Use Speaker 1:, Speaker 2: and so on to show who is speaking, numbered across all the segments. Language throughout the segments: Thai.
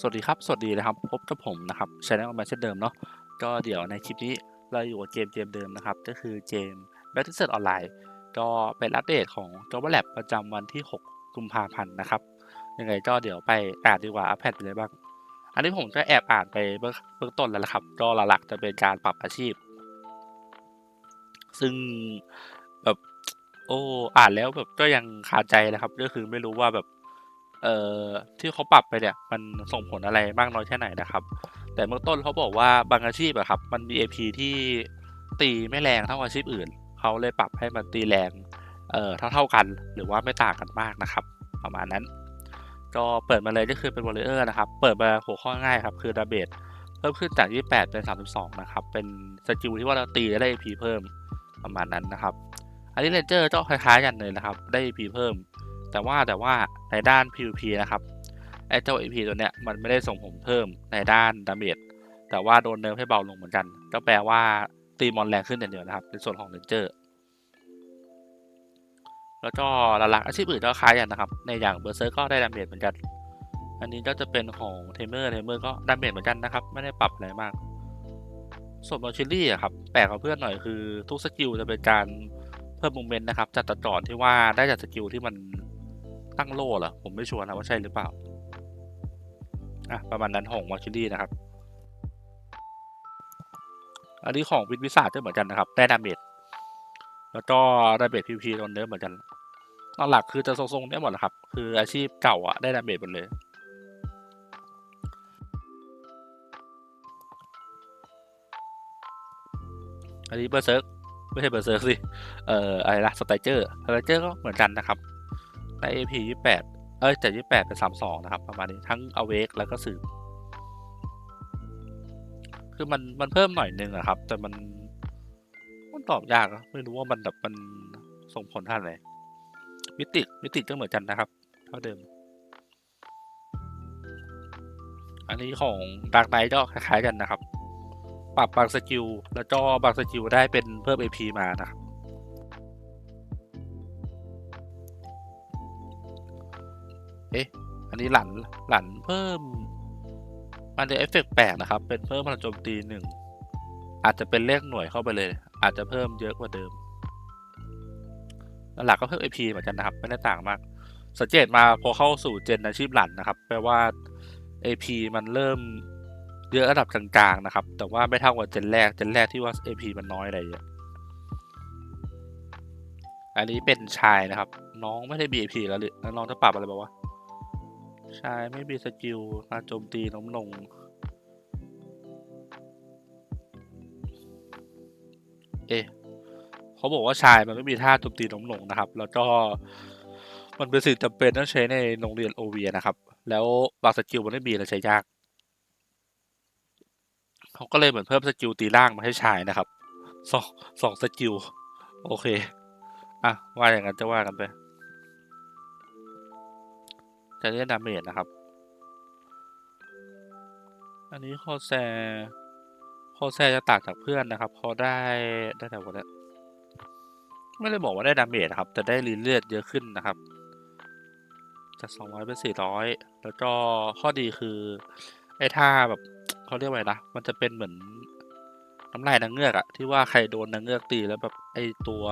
Speaker 1: สวัสดีครับ สวัสดีนะครับ พบกับผมนะครับช anel มาเช่นเดิมเนาะ ก็เดี๋ยวในคลิปนี้เราอยู่กับเกมเกมเดิมนะครับ ก็คือเกม Battlefield Online ก็เป็นอัปเดตของ Java Lab ประจำวันที่ 6 กุมภาพันธ์นะครับ ยังไงก็เดี๋ยวไปอ่านดีกว่าอัปเดตไปเลยบ้าง อันนี้ผมก็แอบอ่านไปเบื้องเบื้องต้นแล้วละครับ ก็หลักๆจะเป็นการปรับอาชีพ ซึ่งแบบโอ้อ่านแล้วแบบก็ยังคาใจนะครับ ก็คือไม่รู้ว่าแบบ เอ่อที่เขาปรับไปเนี่ยมันส่งผลอะไรมากน้อยแค่ไหนนะครับ แต่เบื้องต้นเขาบอกว่าบางอาชีพอะครับมันมี AP ที่ตีไม่แรงเท่าอาชีพอื่น เขาเลยปรับให้มันตีแรงเอ่อเท่าๆกัน หรือว่าไม่ต่างกันมากนะครับ ประมาณนั้น ก็เปิดมาเลยก็คือเป็นวอลเลอร์นะครับ เปิดมาหัวข้อง่ายครับคือดาเบจเพิ่มขึ้นจาก 28 เป็น 32 นะครับ เป็นสกิลที่ว่าเราตีแล้วได้ AP เพิ่มประมาณนั้นนะครับอันนี้เลนเจอร์ก็คล้ายๆกันเลยนะครับ ได้ AP เพิ่ม แต่ว่าแต่ว่าในด้าน PVP นะครับไอ้เจ้า AP ตัวเนี้ยมันไม่ได้ส่งผลเพิ่มในด้านดาเมจแต่ว่าโดนเนิร์ฟให้เบาลงเหมือนกัน ก็แปลว่าตีมอนแรงขึ้นอย่เดียวนะครับ ในส่วนของเลนเจอร์ แล้วก็หลักๆอาชีพอื่นก็คล้ายกันนะครับ ในอย่างเบอร์เซอร์ก็ได้ดาเมจเหมือนกัน อันนี้ก็จะเป็นของเทมเมอร์เทมเมอร์ก็ดาเมจเหมือนกันนะครับ ไม่ได้ปรับอะไรมาก ส่วนบอลชิลลี่อะครับแปลกกว่าเพื่อนหน่อยคือทุกสกิลจะเป็นการเพิ่มโมเมนต์นะครับจากแต่ก่อนที่ว่าได้จากสกิลที่มัน ตั้งโล่เหรอ ผมไม่ชัวร์นะว่าใช่หรือเปล่า อะ ประมาณนั้นของมอชิลี่นะครับ อันนี้ของวินวิสาจะเหมือนกันนะครับ ได้ดาเมจแล้วก็ดาเมจพีพีโดนเนื้อเหมือนกันหลักๆคือจะทรงๆได้หมดแหละครับ คืออาชีพเก่าอะได้ดาเมจหมดเลยอันนี้เบอร์เซิร์กไม่ใช่เบอร์เซิร์กสิ เอ่ออะไรนะสไตเจอร์สไตเจอร์ก็เหมือนกันนะครับ ได้ AP ยี่แปดเอ้ยจากยี่แปดเป็นสามสองนะครับ ประมาณนี้ทั้งอเวกแล้วก็สืบ คือมันมันเพิ่มหน่อยนึงอะครับ แต่มันมันตอบยากอะไม่รู้ว่ามันแบบมันส่งผลท่านไหนมิติมิติก็เหมือนกันนะครับ เท่าเดิม อันนี้ของดาร์กไนท์ก็คล้ายๆกันนะครับ ปรับบางสกิลแล้วก็บางสกิลได้เป็นเพิ่ม AP มานะครับ เอ๊ะ อันนี้หลันหลันเพิ่ม มันจะเอฟเฟกต์แปลกนะครับ เป็นเพิ่มพลังโจมตีหนึ่ง อาจจะเป็นเลขหน่วยเข้าไปเลย อาจจะเพิ่มเยอะกว่าเดิม หลักก็เพิ่ม AP เหมือนกันนะครับ ไม่ได้ต่างมากสังเกตมาพอเข้าสู่เจนอาชีพหลันนะครับ แปลว่า AP มันเริ่มเยอะระดับกลางๆนะครับ แต่ว่าไม่เท่ากับเจนแรก เจนแรกที่ว่า AP มันน้อยอะไรอย่างอันนี้เป็นชายนะครับ น้องไม่ได้ BP แล้วหรือน้องจะปรับอะไรบ้างวะ ชายไม่มีสกิลการโจมตีน้มลง เอ๊ะเขาบอกว่าชายมันไม่มีท่าโจมตีน้มลงนะครับ แล้วก็มันเป็นสิ่งจำเป็นต้องใช้ในโรงเรียนโอเวียนะครับ แล้วบางสกิลมันไม่มีเลยใช้ยากเขาก็เลยเหมือนเพิ่มสกิลตีล่างมาให้ชายนะครับสองสองสกิล โอเค อะ ว่าอย่างนั้นจะว่ากันไป จะเล่นดาเมจนะครับ อันนี้คอแซคอแซจะต่างจากเพื่อนนะครับพอได้ได้แต่ว่าเนี้ไม่ได้บอกว่าได้ดาเมจนะครับ แต่ได้รีเลือดเยอะขึ้นนะครับ จาก200เป็น400แล้วก็ข้อดีคือไอ้ท่าแบบเขาเรียกว่าไงนะมันจะเป็นเหมือนน้ำลายนางเงือกอะที่ว่าใครโดนนางเงือกตีแล้วแบบไอ้ตัว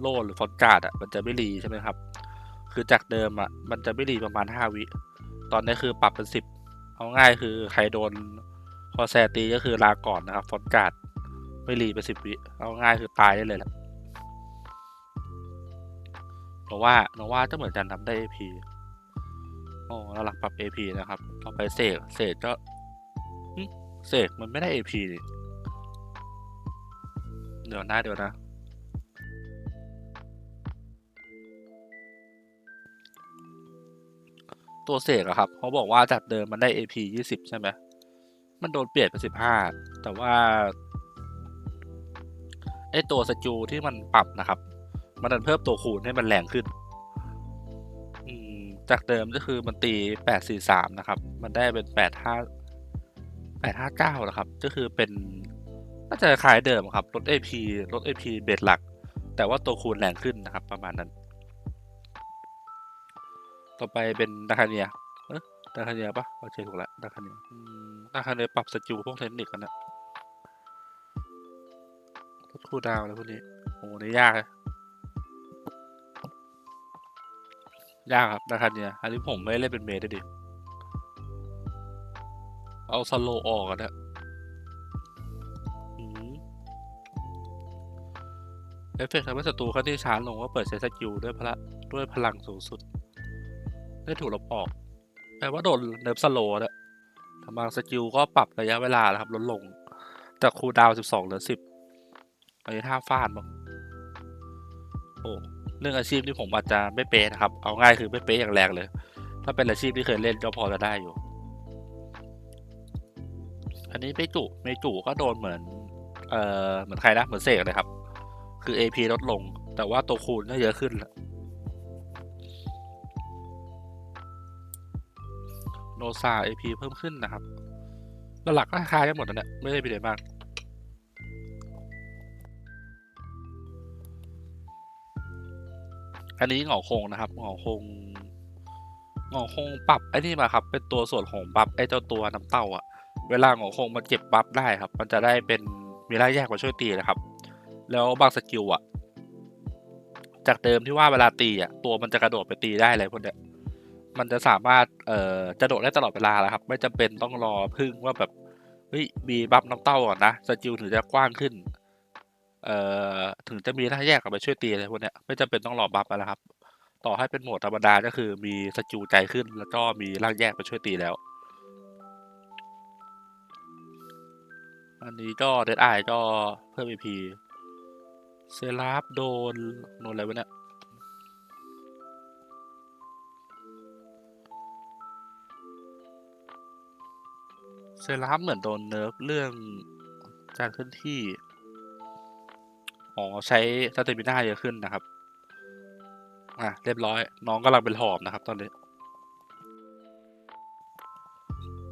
Speaker 1: โล่หรือฟอนการ์ดอะมันจะไม่รีใช่ไหมครับ คือจากเดิมอะมันจะไม่รีประมาณ5วิ ตอนนี้คือปรับเป็น10เอาง่ายคือใครโดนคอแซตีก็คือลาก่อนนะครับฟอนการ์ดไม่รีไปสิบวิ เอาง่ายคือตายได้เลยแหละเพราะว่าเพราะว่าจะเหมือนกันทำได้ AP โอ้แล้วหลักปรับ AP นะครับต่อไปเสกเสกก็เสกมันไม่ได้ AP นี่เดี๋ยวนะเดี๋ยวนะ ตัวเสกอะครับเขาบอกว่าจากเดิมมันได้ AP ยี่สิบใช่ไหมมันโดนเปลี่ยนเป็นสิบห้าแต่ว่าไอตัวสกิลที่มันปรับนะครับ มันดันเพิ่มตัวคูณให้มันแรงขึ้นจากเดิมก็คือมันตีแปดสี่สามนะครับ มันได้เป็นแปดห้าแปดห้าเก้านะครับ ก็คือเป็นน่าจะคล้ายเดิมครับลด AP ลด AP เบสหลัก แต่ว่าตัวคูณแรงขึ้นนะครับ ประมาณนั้น ต่อไปเป็นนาคาเนียเอ๊ะดาคาเนียปะโอเคถูกแล้วดาคาเนียดาคาเนียปรับสกิลพวกเทคนิคกันนะลดคูลดาวอะไรพวกนี้โอ้โหนี่ยากเลยยากครับดาคาเนียอันนี้ผมไม่เล่นเป็นเมดด้ดิเอาสโลออกกันนะเอฟเฟกต์ทำให้ศัตรูขั้นที่ช้าลงว่าเปิดใช้สกิลด้วยพละด้วยพลังสูงสุด ได้ถูกลบออก แปลว่าโดนเนิร์ฟสโลว์นะทำบางสกิลก็ปรับระยะเวลานะครับลดลง จากคูลดาวน์12 เหลือ 10 อันนี้ท่าฟาดมั้งโอ้เรื่องอาชีพที่ผมอาจจะไม่เป๊ะนะครับ เอาง่ายคือไม่เป๊ะอย่างแรงเลย ถ้าเป็นอาชีพที่เคยเล่นก็พอจะได้อยู่ อันนี้เมจุเมจุก็โดนเหมือน เอ่อ เหมือนใครนะ เหมือนเสกเลยครับ คือ AP ลดลง แต่ว่าตัวคูณก็เยอะขึ้น โนซา AP เพิ่มขึ้นนะครับลหลักก็คล้ายกันหมดนั่นแหละไม่ได้มีอะไรมากอันนี้เหงาคงนะครับเหงาคงเหงาคงปรับไอ้นี่มาครับ เป็นตัวส่วนของบัฟไอ้เจ้าตัวน้ำเต้าอะเวลาเหงาคงมันเก็บบัฟได้ครับ มันจะได้เป็นมีร่างแยกมาช่วยตีนะครับ แล้วบางสกิลอะจากเดิมที่ว่าเวลาตีอะตัวมันจะกระโดดไปตีได้เลยพวกเนี้ย มันจะสามารถเอ่อจะโดดได้ตลอดเวลาแล้วครับ ไม่จำเป็นต้องรอพึ่งว่าแบบเฮ้ยมีบัฟน้ำเต้าก่อนนะสกิลถึงจะกว้างขึ้น เอ่อถึงจะมีร่างแยกกลับไปช่วยตีอะไรพวกเนี้ยไม่จำเป็นต้องรอบัฟแล้วครับ ต่อให้เป็นโหมดธรรมดาก็คือมีสกิลใจขึ้น แล้วก็มีร่างแยกไปช่วยตีแล้ว อันนี้ก็เดดไอก็เพิ่ม EP เซราฟโดนโดนอะไรวะเนี่ย เซราฟเหมือนโดนเนิร์ฟเรื่องการเคลื่อนที่ อ๋อ ใช้สเตมิน่าเยอะขึ้นนะครับ อะ เรียบร้อย น้องกำลังเป็นหอบนะครับตอนนี้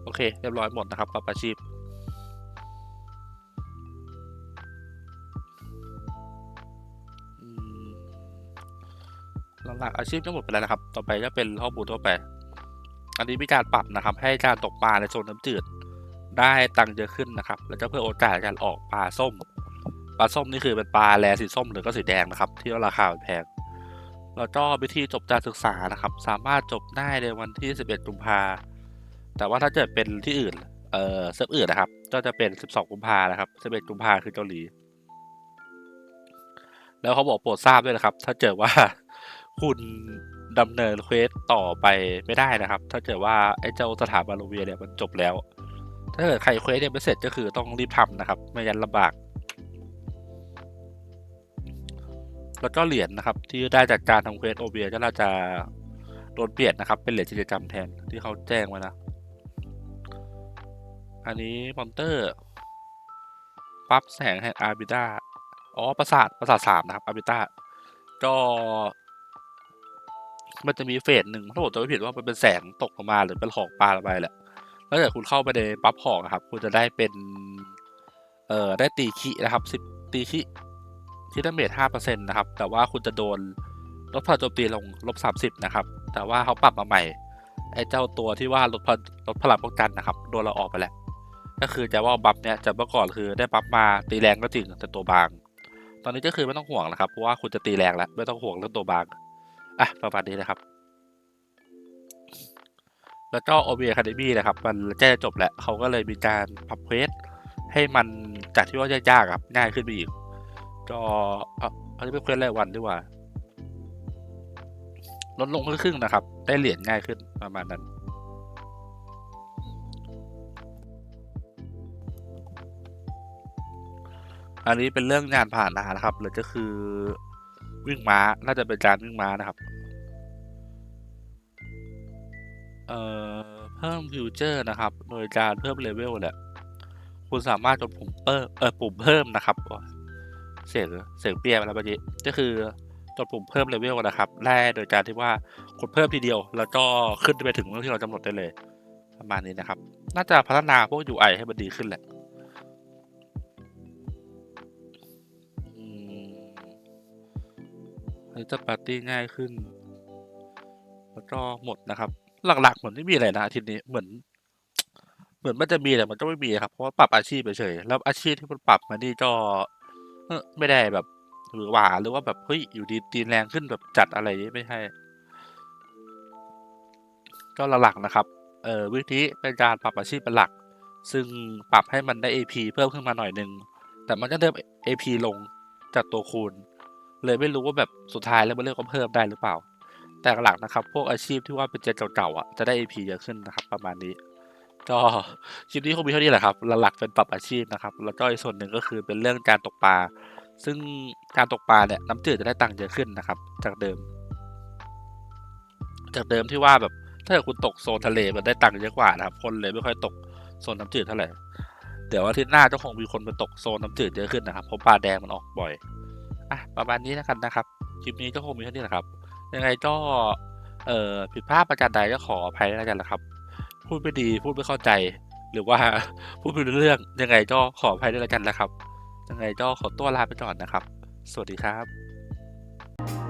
Speaker 1: โอเค เรียบร้อยหมดนะครับปรับอาชีพหลักๆอาชีพก็หมดไปแล้วนะครับ ต่อไปก็เป็นข้อมูลทั่วไป อันนี้มีการปรับนะครับ ให้การตกปลาในโซนน้ำจืด ได้ตังค์เยอะขึ้นนะครับ แล้วก็เพิ่มโอกาสการออกปลาส้ม ปลาส้มนี่คือเป็นปลาแลสีส้มหรือก็สีแดงนะครับ ที่ราคาแพง แล้วก็วิธีจบการศึกษานะครับ สามารถจบได้ในวันที่ 11 กุมภา แต่ว่าถ้าเกิดเป็นที่อื่น เอ่อเซิร์ฟอื่นนะครับ ก็จะเป็น 12 กุมภานะครับ 11 กุมภาคือเกาหลี แล้วเขาบอกโปรดทราบด้วยนะครับ ถ้าเกิดว่าคุณดำเนินเควสต่อไปไม่ได้นะครับ ถ้าเกิดว่าไอ้เจ้าสถาบันโรเรียเนี่ยมันจบแล้ว ถ้าเกิดใครเควสเนี่ยไม่เสร็จก็คือต้องรีบทำนะครับ ไม่งั้นลำบาก แล้วก็เหรียญนะครับ ที่ได้จากการทำเควสโอเบียก็น่าจะโดนเปลี่ยนนะครับ เป็นเหรียญกิจกรรมแทนที่เขาแจ้งไว้นะ อันนี้มอนเตอร์ปั๊บแสงแห่งอาร์บิด้าอ๋อประสาทประสาทสามนะครับอาร์บิต้าก็มันจะมีเฟสหนึ่งถ้าผมจำไม่ผิดว่ามันเป็นแสงตกลงมาหรือเป็นหอกปลาลงไปแหละ แล้วเกิดคุณเข้าไปในปั๊บหอกครับ คุณจะได้เป็น เอ่อ ได้ตีคินะครับสิบตีคิคิดาเมจห้าเปอร์เซ็นต์นะครับ แต่ว่าคุณจะโดนลดพลังโจมตีลงลบสามสิบนะครับ แต่ว่าเขาปรับมาใหม่ ไอ้เจ้าตัวที่ว่าลดพลังลดพลังป้องกันนะครับ โดนเราออกไปแล้ว ก็คือจะว่าบัฟเนี้ยจะเมื่อก่อนคือได้บัฟมาตีแรงก็จริงแต่ตัวบาง ตอนนี้ก็คือไม่ต้องห่วงนะครับ เพราะว่าคุณจะตีแรงแล้ว ไม่ต้องห่วงเรื่องตัวบาง อะประมาณนี้นะครับ แล้วก็ OB Academy นะครับ มันใกล้จะจบแล้วเขาก็เลยมีการปรับเควสให้มันจากที่ว่ายากๆครับ ง่ายขึ้นไปอีก ก็อะอันนี้เป็นเควสรายวันดีกว่า ลดลงครึ่งๆนะครับ ได้เหรียญง่ายขึ้นประมาณนั้นอันนี้เป็นเรื่องงานผ่านนานะครับหรือก็คือวิ่งม้า น่าจะเป็นการวิ่งม้านะครับ เอ่อ เพิ่มฟิวเจอร์นะครับโดยการเพิ่มเลเวลแหละคุณสามารถกดปุ่มเพิ่มเออปุ่มเพิ่มนะครับเสียงเสียงเปียไปแล้วเมื่อกี้ก็คือกดปุ่มเพิ่มเลเวลนะครับได้โดยการที่ว่ากดเพิ่มทีเดียว แล้วก็ขึ้นไปถึงเรื่องที่เรากำหนดได้เลย ประมาณนี้นะครับ น่าจะพัฒนาพวก UI ให้มันดีขึ้นแหละอืมอันนี้จะปาร์ตี้ง่ายขึ้น แล้วก็หมดนะครับ หลักๆเหมือนไม่มีอะไรนะอาทิตย์นี้เหมือน เหมือนมันจะมีแต่มันก็ไม่มีครับเพราะว่าปรับอาชีพไปเฉยแล้วอาชีพที่มันปรับมานี่ก็เออไม่ได้แบบหรือหวาหรือว่าแบบเฮ้ยอยู่ดีตีนแรงขึ้นแบบจัดอะไรอย่างงี้ไม่ใช่ ก็หลักๆนะครับ เอ่อวิธีเป็นการปรับอาชีพเป็นหลัก ซึ่งปรับให้มันได้ AP เพิ่มขึ้นมาหน่อยหนึ่งแต่มันก็เริ่ม AP ลงจากตัวคูณ เลยไม่รู้ว่าแบบสุดท้ายแล้วมันเลือกว่าเพิ่มได้หรือเปล่า แต่หลักนะครับ พวกอาชีพที่ว่าเป็นเจนเก่าๆอะจะได้ AP เยอะขึ้นนะครับ ประมาณนี้ ก็คลิปนี้คงมีเท่านี้แหละครับหลักๆเป็นปรับอาชีพนะครับ แล้วก็อีกส่วนหนึ่งก็คือเป็นเรื่องการตกปลาซึ่งการตกปลาเนี่ยน้ำจืดจะได้ตังค์เยอะขึ้นนะครับ จากเดิม จากเดิมที่ว่าแบบถ้าเกิดคุณตกโซนทะเลมันได้ตังค์เยอะกว่านะครับ คนเลยไม่ค่อยตกโซนน้ำจืดเท่าไหร่เดี๋ยวอาทิตย์หน้าจะคงมีคนไปตกโซนน้ำจืดเยอะขึ้นนะครับเพราะปลาแดงมันออกบ่อยอะประมาณนี้แล้วกันนะครับคลิปนี้ก็คงมีเท่านี้แหละครับ ยังไงก็ เอ่อผิดพลาดประการใดก็ขออภัยแล้วกันนะครับ พูดไม่ดีพูดไม่เข้าใจ หรือว่าพูดไม่รู้เรื่องยังไงก็ขออภัยด้วยแล้วกันนะครับ ยังไงก็ขอตัวลาไปก่อนนะครับ สวัสดีครับ